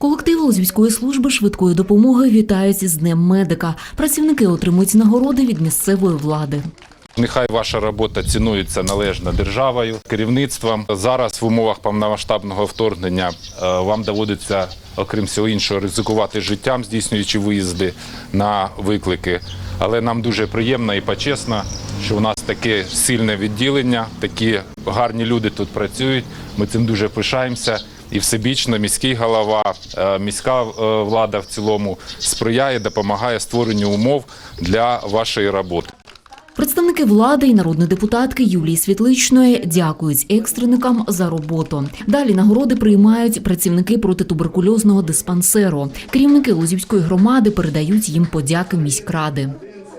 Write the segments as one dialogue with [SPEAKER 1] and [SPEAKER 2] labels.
[SPEAKER 1] Колективи Лозівської служби швидкої допомоги вітають із Днем медика. Працівники отримують нагороди від місцевої влади.
[SPEAKER 2] Нехай ваша робота цінується належно державою, керівництвом. Зараз в умовах повномасштабного вторгнення е, вам доводиться, окрім всього іншого, ризикувати життям, здійснюючи виїзди на виклики. Але нам дуже приємно і почесно, що у нас таке сильне відділення, такі гарні люди тут працюють. Ми цим дуже пишаємося. І всебічно міський голова, е, міська е, влада в цілому сприяє, допомагає створенню умов для вашої роботи.
[SPEAKER 1] Представники влади і народні депутатки Юлії Світличної дякують екстреникам за роботу. Далі нагороди приймають працівники протитуберкульозного диспансеру. Керівники Лозівської громади передають їм подяки міськради.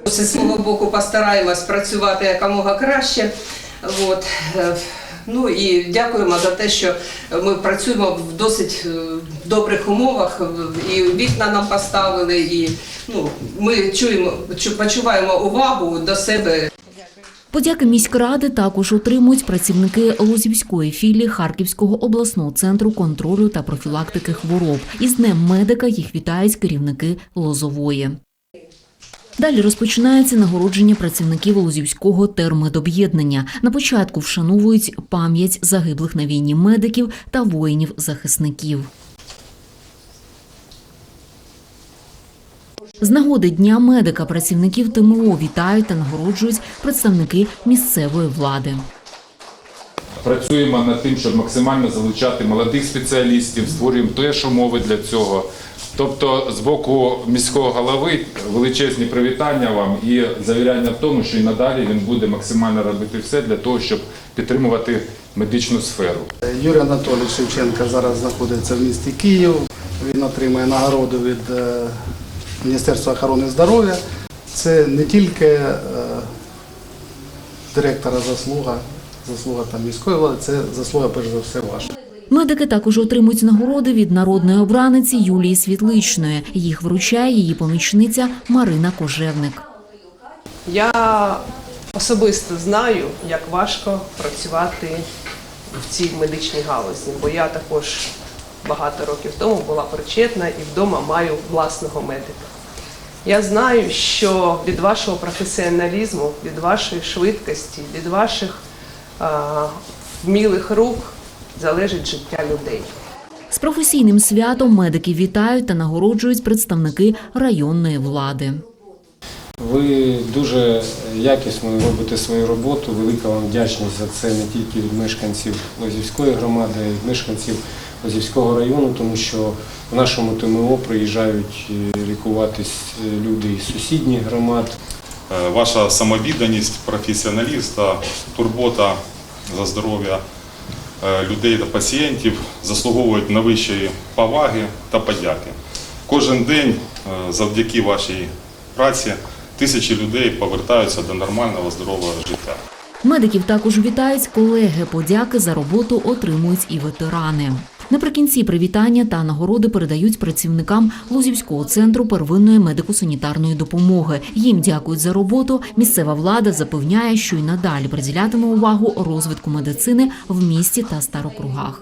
[SPEAKER 3] Зі свого боку постараємось працювати якомога краще. От. Е, Ну і дякуємо за те, що ми працюємо в досить е, добрих умовах. І вікна нам поставили, і ну, ми чуємо, почуваємо увагу до себе
[SPEAKER 1] Подяки міськради також отримують працівники Лозівської філії Харківського обласного центру контролю та профілактики хвороб. Із Днем медика їх вітають керівники Лозової. Далі розпочинається нагородження працівників Лозівського термедоб'єднання. На початку вшановують пам'ять загиблих на війні медиків та воїнів-захисників. З нагоди Дня медика працівників ТМО вітають та нагороджують представники місцевої влади.
[SPEAKER 2] Працюємо над тим, щоб максимально залучати молодих спеціалістів, створюємо теж умови для цього. Тобто, з боку міського голови величезні привітання вам і завіряння в тому, що і надалі він буде максимально робити все для того, щоб підтримувати медичну сферу.
[SPEAKER 4] Юрій Анатолійович Шевченко зараз знаходиться в місті Київ. Він отримує нагороду від е, Міністерства охорони здоров'я. Це не тільки е, директора заслуга, заслуга там міської влади, це заслуга перш за все ваша.
[SPEAKER 1] Медики також отримують нагороди від народної обраниці Юлії Світличної. Їх вручає її помічниця Марина Кожевник.
[SPEAKER 5] Я особисто знаю, як важко працювати в цій медичній галузі, бо я також багато років тому була причетна і вдома маю власного медика. Я знаю, що від вашого професіоналізму, від вашої швидкості, від ваших вмілих рук залежить життя людей.
[SPEAKER 1] З професійним святом медики вітають та нагороджують представники районної влади.
[SPEAKER 6] Ви дуже якісно робите свою роботу. Велика вам вдячність за це не тільки від мешканців Лозівської громади, а й від мешканців Лозівського району, тому що в нашому ТМО приїжджають е, лікуватись е, люди із сусідніх громад.
[SPEAKER 7] Е, Ваша самовідданість, професіоналізм та турбота за здоров'я е, людей та пацієнтів заслуговують на вищої поваги та подяки. Кожен день е, завдяки вашій праці тисячі людей повертаються до нормального здорового життя.
[SPEAKER 1] Медиків також вітають колеги. Подяки за роботу отримують і ветерани. Наприкінці привітання та нагороди передають працівникам Лузівського центру первинної медико-санітарної допомоги. Їм дякують за роботу. Місцева влада запевняє, що й надалі приділятиме увагу розвитку медицини в місті та старокругах.